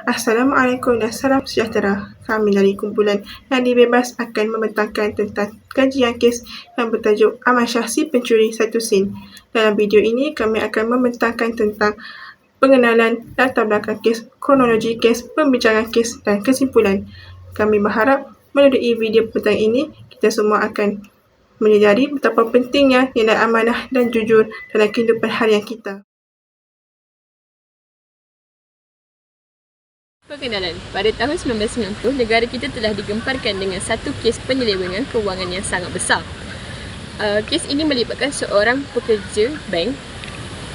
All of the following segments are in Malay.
Assalamualaikum dan salam sejahtera. Kami dari kumpulan yang dibebas akan membentangkan tentang kajian kes yang bertajuk Aman Shah si pencuri satu sen. Dalam video ini kami akan membentangkan tentang pengenalan latar belakang kes, kronologi kes, pembicaraan kes dan kesimpulan. Kami berharap melalui video petang ini kita semua akan menyedari betapa pentingnya nilai amanah dan jujur dalam kehidupan harian kita. Perkenalan, pada tahun 1990, negara kita telah digemparkan dengan satu kes penyelewengan kewangan yang sangat besar. Uh, kes ini melibatkan seorang pekerja bank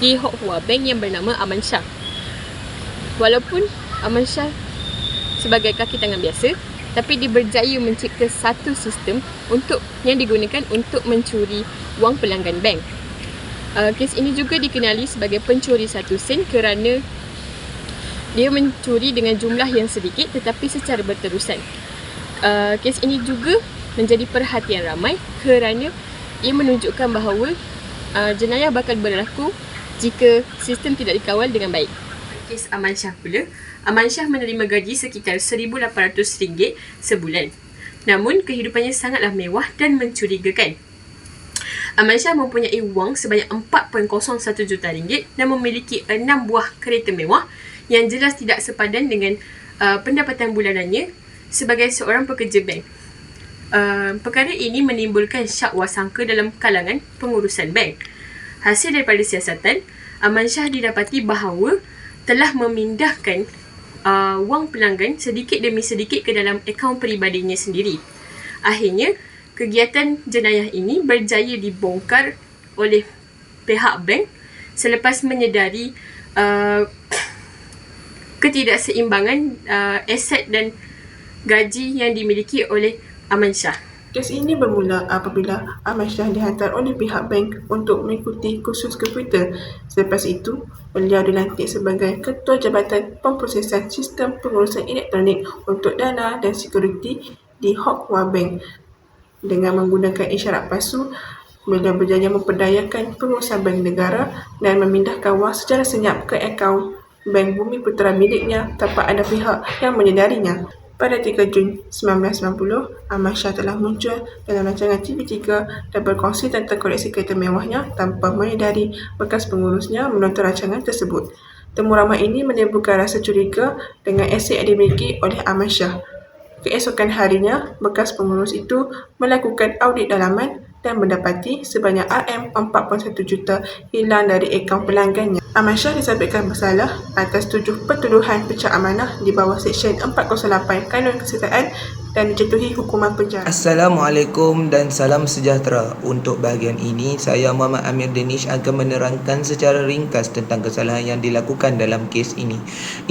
di Hock Hua Bank yang bernama Aman Shah. Walaupun Aman Shah sebagai kaki tangan biasa, tapi dia berjaya mencipta satu sistem untuk yang digunakan untuk mencuri wang pelanggan bank. Uh, kes ini juga dikenali sebagai pencuri satu sen kerana dia mencuri dengan jumlah yang sedikit tetapi secara berterusan. Uh, kes ini juga menjadi perhatian ramai kerana ia menunjukkan bahawa uh, jenayah bakal berlaku jika sistem tidak dikawal dengan baik. Kes Aman Shah pula, Aman Shah menerima gaji sekitar RM1,800 sebulan. Namun kehidupannya sangatlah mewah dan mencurigakan. Aman Shah mempunyai wang sebanyak 4.01 juta ringgit dan memiliki 6 buah kereta mewah yang jelas tidak sepadan dengan uh, pendapatan bulanannya sebagai seorang pekerja bank. Uh, perkara ini menimbulkan syak wasangka dalam kalangan pengurusan bank. Hasil daripada siasatan, Aman Shah didapati bahawa telah memindahkan uh, wang pelanggan sedikit demi sedikit ke dalam akaun peribadinya sendiri. Akhirnya, kegiatan jenayah ini berjaya dibongkar oleh pihak bank selepas menyedari uh, ketidakseimbangan uh, aset dan gaji yang dimiliki oleh Aman Shah. Kes ini bermula apabila Aman Shah dihantar oleh pihak bank untuk mengikuti kursus komputer. Selepas itu, beliau dilantik sebagai Ketua Jabatan Pemprosesan Sistem Pengurusan Elektronik untuk Dana dan Sekuriti di Hock Hua Bank. Dengan menggunakan isyarat palsu, beliau berjaya memperdayakan pengurusan bank negara dan memindahkan wang secara senyap ke akaun Bank Bumi Putera miliknya tanpa ada pihak yang menyedarinya. Pada 3 Jun 1990, Ahmad Shah telah muncul dalam rancangan TV3 dan berkongsi tentang koleksi kereta mewahnya tanpa menyedari bekas pengurusnya menonton rancangan tersebut. Temu ramai ini menimbulkan rasa curiga dengan aset yang dimiliki oleh Ahmad Shah. Keesokan harinya, bekas pengurus itu melakukan audit dalaman dan mendapati sebanyak RM4.1 juta hilang dari akaun pelanggannya. Ahmad Shah disabitkan bersalah atas tujuh pertuduhan pecah amanah di bawah Seksyen 408 Kanun Kesetaraan dan dijatuhi hukuman penjara. Assalamualaikum dan salam sejahtera. Untuk bahagian ini, saya Muhammad Amir Danish akan menerangkan secara ringkas tentang kesalahan yang dilakukan dalam kes ini.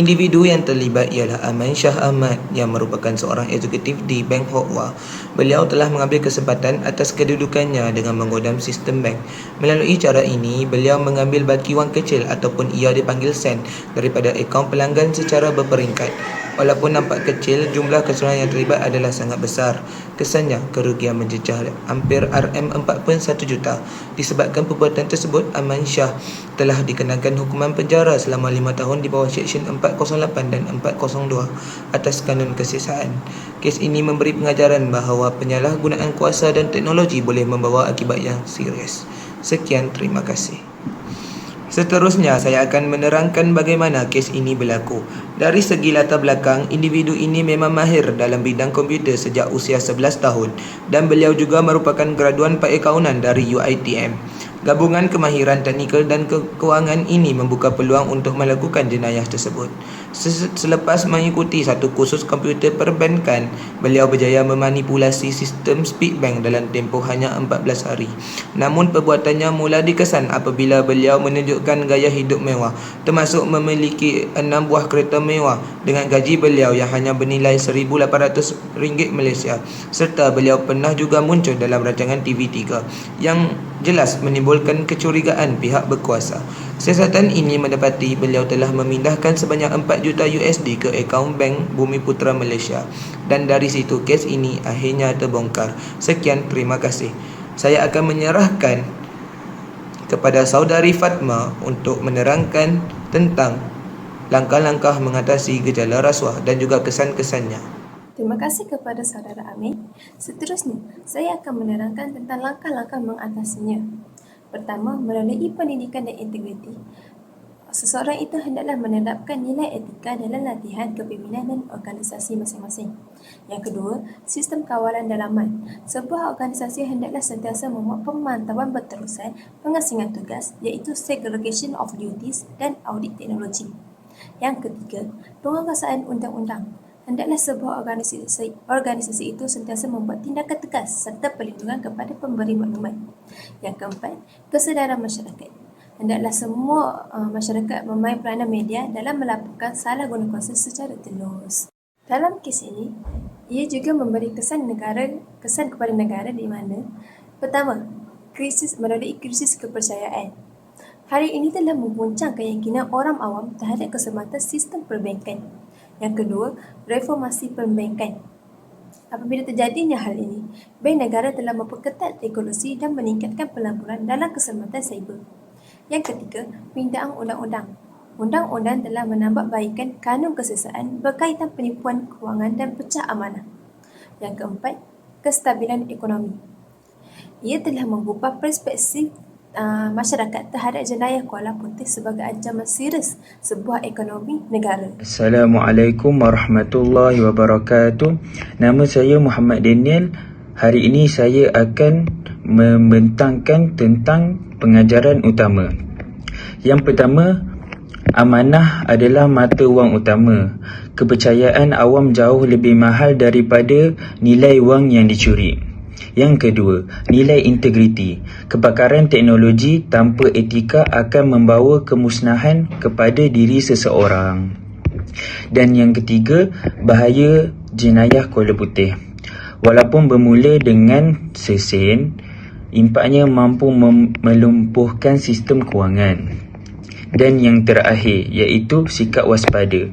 Individu yang terlibat ialah Aman Shah Ahmad yang merupakan seorang eksekutif di Bank Hokwa. Beliau telah mengambil kesempatan atas kedudukannya dengan menggodam sistem bank. Melalui cara ini, beliau mengambil baki wang kecil ataupun ia dipanggil sen daripada akaun pelanggan secara berperingkat. Walaupun nampak kecil, jumlah keseluruhan yang terlibat adalah sangat besar. Kesannya, kerugian menjejah hampir RM4.1 juta. Disebabkan perbuatan tersebut, Aman Shah telah dikenakan hukuman penjara selama 5 tahun di bawah Seksyen 408 dan 402 atas kanun kesesaan. Kes ini memberi pengajaran bahawa penyalahgunaan kuasa dan teknologi boleh membawa akibat yang serius. Sekian, terima kasih. Seterusnya, saya akan menerangkan bagaimana kes ini berlaku. Dari segi latar belakang, individu ini memang mahir dalam bidang komputer sejak usia 11 tahun dan beliau juga merupakan graduan perakaunan dari UiTM. Gabungan kemahiran teknikal dan ke kewangan ini membuka peluang untuk melakukan jenayah tersebut. Selepas mengikuti satu kursus komputer perbankan, beliau berjaya memanipulasi sistem speed bank dalam tempoh hanya 14 hari. Namun perbuatannya mula dikesan apabila beliau menunjukkan gaya hidup mewah, termasuk memiliki 6 buah kereta mewah dengan gaji beliau yang hanya bernilai RM1,800 Malaysia. Serta beliau pernah juga muncul dalam rancangan TV3 yang jelas menimbulkan kecurigaan pihak berkuasa. Siasatan ini mendapati beliau telah memindahkan sebanyak 4 juta USD ke akaun Bank Bumi Putra Malaysia dan dari situ kes ini akhirnya terbongkar. Sekian, terima kasih. Saya akan menyerahkan kepada saudari Fatma untuk menerangkan tentang langkah-langkah mengatasi gejala rasuah dan juga kesan-kesannya. Terima kasih kepada saudara Amir. Seterusnya, saya akan menerangkan tentang langkah-langkah mengatasinya. Pertama, melalui pendidikan dan integriti, seseorang itu hendaklah menetapkan nilai etika dalam latihan kepimpinan dan organisasi masing-masing. Yang kedua, sistem kawalan dalaman. Sebuah organisasi hendaklah sentiasa membuat pemantauan berterusan pengasingan tugas iaitu segregation of duties dan audit teknologi. Yang ketiga, penguasaan undang-undang. Hendaklah sebuah organisasi, organisasi itu sentiasa membuat tindakan tegas serta perlindungan kepada pemberi maklumat. Yang keempat, kesedaran masyarakat. Hendaklah semua uh, masyarakat memain peranan media dalam melaporkan salah guna kuasa secara telus. Dalam kes ini, ia juga memberi kesan negara kesan kepada negara di mana pertama, krisis melalui krisis kepercayaan. Hari ini telah mengguncang keyakinan orang awam terhadap keselamatan sistem perbankan. Yang kedua, reformasi perbankan. Apabila terjadinya hal ini, bank negara telah memperketat regulasi dan meningkatkan pelaburan dalam keselamatan cyber. Yang ketiga, pindaan undang-undang. Undang-undang telah menambah baikkan kanun kesesaan berkaitan penipuan kewangan dan pecah amanah. Yang keempat, kestabilan ekonomi. Ia telah mengubah perspektif uh, masyarakat terhadap jenayah Kuala Putih sebagai ancaman serius sebuah ekonomi negara. Assalamualaikum warahmatullahi wabarakatuh. Nama saya Muhammad Daniel. Hari ini saya akan membentangkan tentang pengajaran utama. Yang pertama, amanah adalah mata wang utama. Kepercayaan awam jauh lebih mahal daripada nilai wang yang dicuri. Yang kedua, nilai integriti. Kebakaran teknologi tanpa etika akan membawa kemusnahan kepada diri seseorang. Dan yang ketiga, bahaya jenayah Kuala Putih. Walaupun bermula dengan sesen, impaknya mampu melumpuhkan sistem kewangan. Dan yang terakhir, iaitu sikap waspada.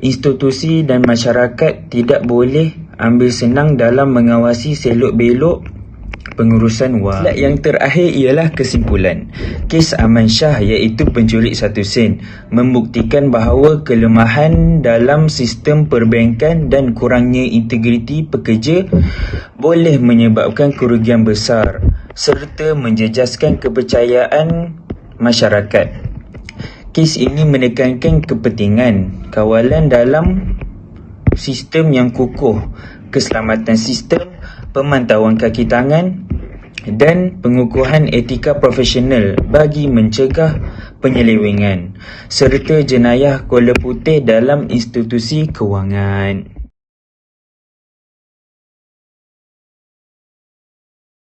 Institusi dan masyarakat tidak boleh ambil senang dalam mengawasi selok-belok pengurusan wang. Yang terakhir ialah kesimpulan. Kes Aman Shah iaitu penculik satu sen membuktikan bahawa kelemahan dalam sistem perbankan dan kurangnya integriti pekerja boleh menyebabkan kerugian besar serta menjejaskan kepercayaan masyarakat. Kes ini menekankan kepentingan kawalan dalam sistem yang kukuh, keselamatan sistem, pemantauan kaki tangan dan pengukuhan etika profesional bagi mencegah penyelewengan serta jenayah Kuala Putih dalam institusi kewangan.